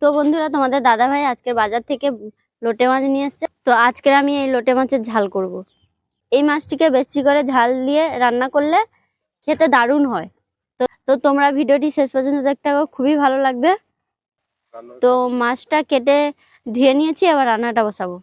তো বন্ধুরা তোমাদের দাদা ভাই আজকের বাজার থেকে লোটে মাছ নিয়ে এসছে। তো আজকের আমি এই লোটে মাছের ঝাল করব। এই মাছটিকে বেশি করে ঝাল দিয়ে রান্না করলে খেতে দারুণ হয়। তো তো তোমরা ভিডিওটি শেষ পর্যন্ত দেখতে থাকো খুবই ভালো লাগবে। তো মাছটা কেটে ধুয়ে নিয়েছি এবার রান্নাটা বসাবো।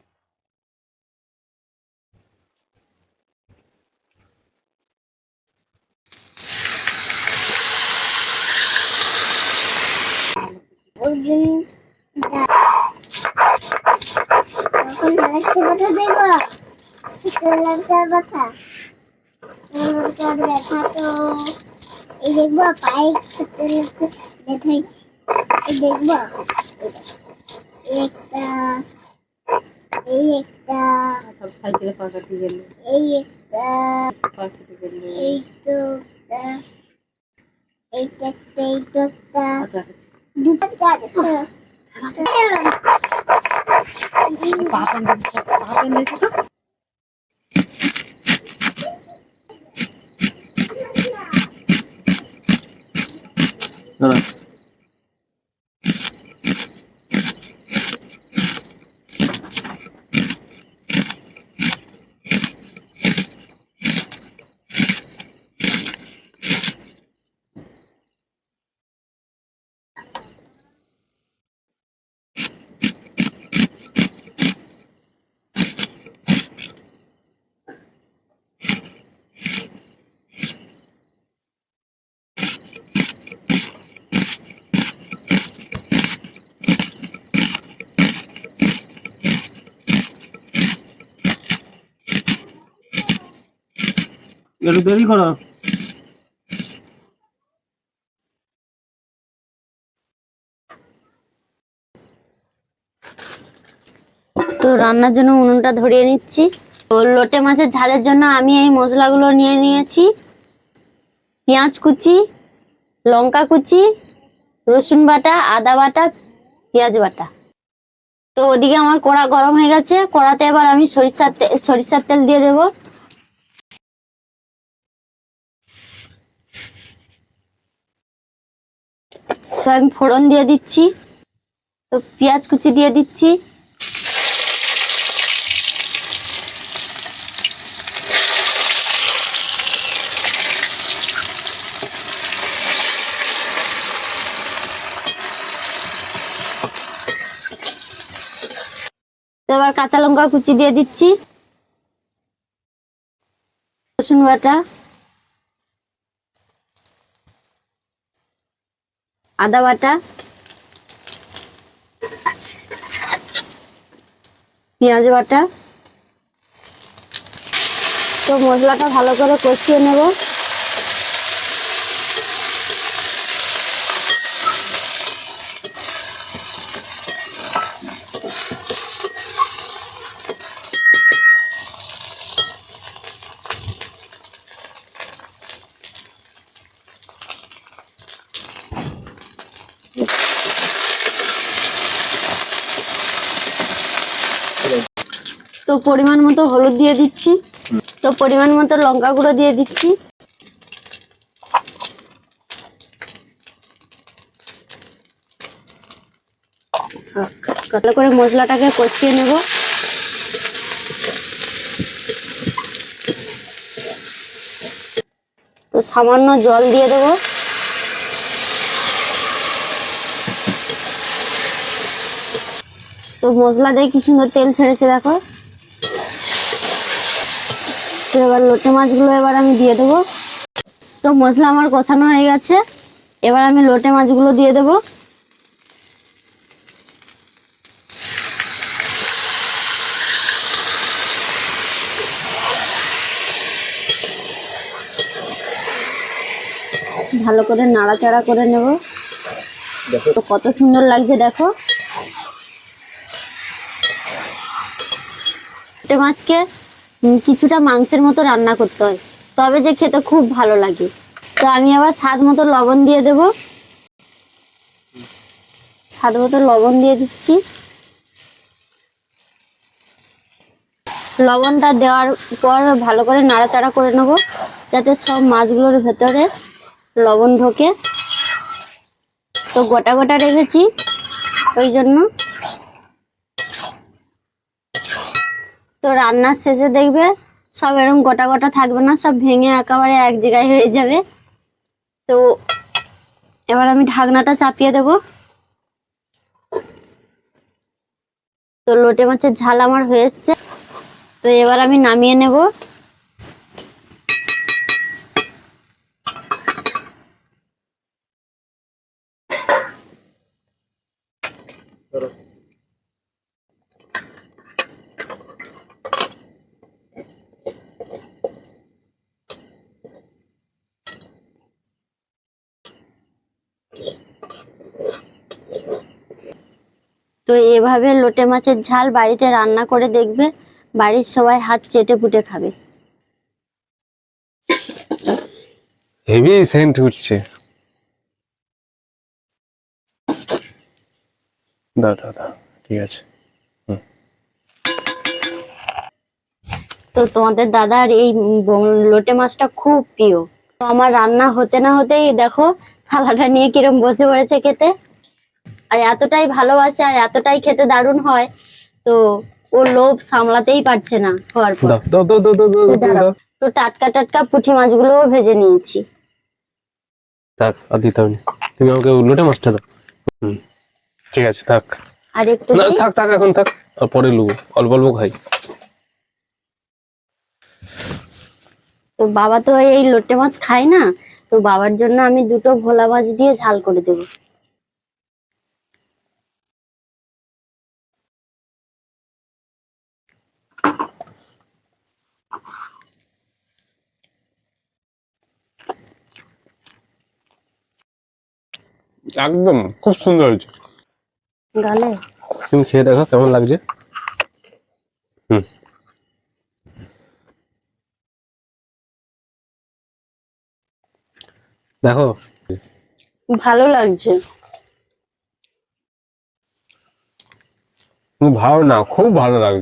দেখব পায়ে দেখাইছি এই দেখব এই একটা এই একটা সাইকেলে পাকাতে গেলে এই একটা পাকাতে গেলে এই তো একটা এইটা একটা এইটা একটা আচ্ছা দুটো গাছ 八分钟，八分钟。嗯。একটু দেরি করো। তো রান্নার জন্য উনুনটা ধরিয়ে নিচ্ছি। তো লোটে মাছের ঝালের জন্য আমি এই মশলাগুলো নিয়ে নিয়েছি। পেঁয়াজ কুচি, লঙ্কা কুচি, রসুন বাটা, আদা বাটা, পেঁয়াজ বাটা। তো ওদিকে আমার কড়া গরম হয়ে গেছে। কড়াতে এবার আমি সরিষার সরিষার তেল দিয়ে দেব। তো আমি ফোড়ন দিয়ে দিচ্ছি। তো পেঁয়াজ কুচি দিয়ে দিচ্ছি। এবার কাঁচা লঙ্কা কুচি দিয়ে দিচ্ছি। রসুন বাটা। আদা বাটা পেঁয়াজ বাটা। তো মশলাটা ভালো করে কষিয়ে নেব। তো পরিমাণ মতো হলুদ দিয়ে দিচ্ছি। তো পরিমাণ মতো লঙ্কা গুঁড়ো দিয়ে দিচ্ছি। ভালো করে মশলাটাকে কষিয়ে নেব। তো সামান্য জল দিয়ে দেবো। তো মশলা দিয়ে কি সুন্দর তেল ছেড়েছে দেখো। তো এবার লোটে মাছগুলো এবার আমি দিয়ে দেবো। তো মশলা আমার কষানো হয়ে গেছে। এবার আমি লোটে মাছগুলো দিয়ে দেবো। ভালো করে নাড়াচাড়া করে নেব। তো কত সুন্দর লাগছে দেখো। লোটে মাছকে কিছুটা মাংসের মতো রান্না করতে হয়। তবে যে খেতে খুব ভালো লাগে। তো আমি আবার স্বাদ মতো লবণ দিয়ে দেব। স্বাদ মতো লবণ দিয়ে দিচ্ছি। লবণটা দেওয়ার পর ভালো করে নাড়াচাড়া করে নেব। যাতে সব মাছগুলোর ভেতরে লবণ ঢোকে। তো গোটা গোটা রেখেছি। ওই জন্য তো রান্নার শেষে দেখবে সব এরকম গোটা গোটা থাকবে না, সব ভেঙে একেবারে এক জায়গায় হয়ে যাবে। তো এবার আমি ঢাকনাটা চাপিয়ে দেব। তো লোটে মাছের ঝাল আমার হয়ে এসছে। তো এবার আমি নামিয়ে নেব। তো এভাবে লোটে মাছের ঝাল বাড়িতে রান্না করে দেখবে বাড়ির সবাই হাত চেটে পুটে খাবে। হেভি সেন্ট উঠছে। দাও দাও দাও ঠিক আছে। তো তোমাদের দাদার এই লোটে মাছটা খুব প্রিয়। তো আমার রান্না হতে না হতেই দেখো থালাটা নিয়ে কিরম বসে পড়েছে খেতে। আর এতটাই ভালোবাসে আর এতটাই খেতে দারুণ হয় তো ও লোভ সামলাতেই পারছে না হওয়ার পর। তো টাটকা টাটকা পুঁটি মাছগুলোও ভেজে নিয়েছি। থাক আর দিতে হবে তুমি আমাকে লোটে মাছটা দাও। হুম ঠিক আছে থাক। আর একটু না থাক থাক এখন থাক আর পরে লুবো। অল্প অল্প খাই। তো বাবা তো এই লোটে মাছ খায় না তো বাবার জন্য আমি দুটো ভোলা মাছ দিয়ে ঝাল করে দেবো। একদম খুব সুন্দর হয়েছে। গালে? তুমি খেয়ে দেখো কেমন লাগছে। হুম। দেখো। ভালো লাগছে। ভালো না খুব ভালো লাগে